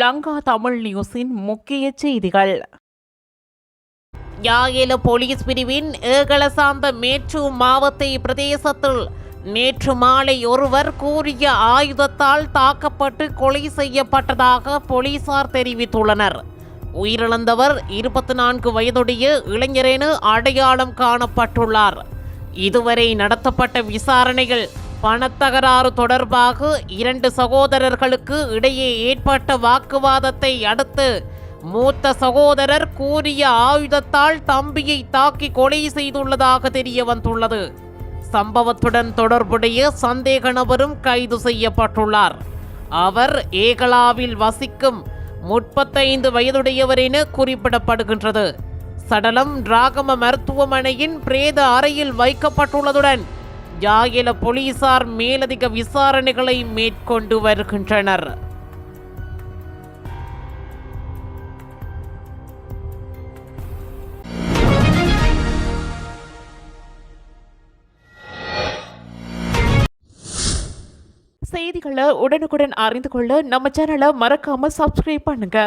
லங்கா தமிழ் நியூஸின் முக்கிய செய்திகள். யாயில போலீஸ் பிரிவின் ஏகலசாந்த மேற்று மாவத்தை பிரதேசத்தில் நேற்று மாலை ஒருவர் கூறிய ஆயுதத்தால் தாக்கப்பட்டு கொலை செய்யப்பட்டதாக போலீசார் தெரிவித்துள்ளனர். உயிரிழந்தவர் இருபத்தி நான்கு வயதுடைய இளைஞரென அடையாளம் காணப்பட்டுள்ளார். இதுவரை நடத்தப்பட்ட விசாரணைகள் பணத்தகராறு தொடர்பாக இரண்டு சகோதரர்களுக்கு இடையே ஏற்பட்ட வாக்குவாதத்தை அடுத்து மூத்த சகோதரர் கூறிய ஆயுதத்தால் தம்பியை தாக்கி கொலை செய்துள்ளதாக தெரிய வந்துள்ளது. சம்பவத்துடன் தொடர்புடைய சந்தேக நபரும் கைது செய்யப்பட்டுள்ளார். அவர் ஏகலாவில் வசிக்கும் முப்பத்தைந்து வயதுடையவர் என குறிப்பிடப்படுகின்றது. சடலம் ராகம மருத்துவமனையின் பிரேத அறையில் வைக்கப்பட்டுள்ளதுடன் யாயில போலீசார் மேலதிக விசாரணைகளை மேற்கொண்டு வருகின்றனர். செய்திகளை உடனுக்குடன் அறிந்து கொள்ள நம்ம சேனலை மறக்காம சப்ஸ்கிரைப் பண்ணுங்க.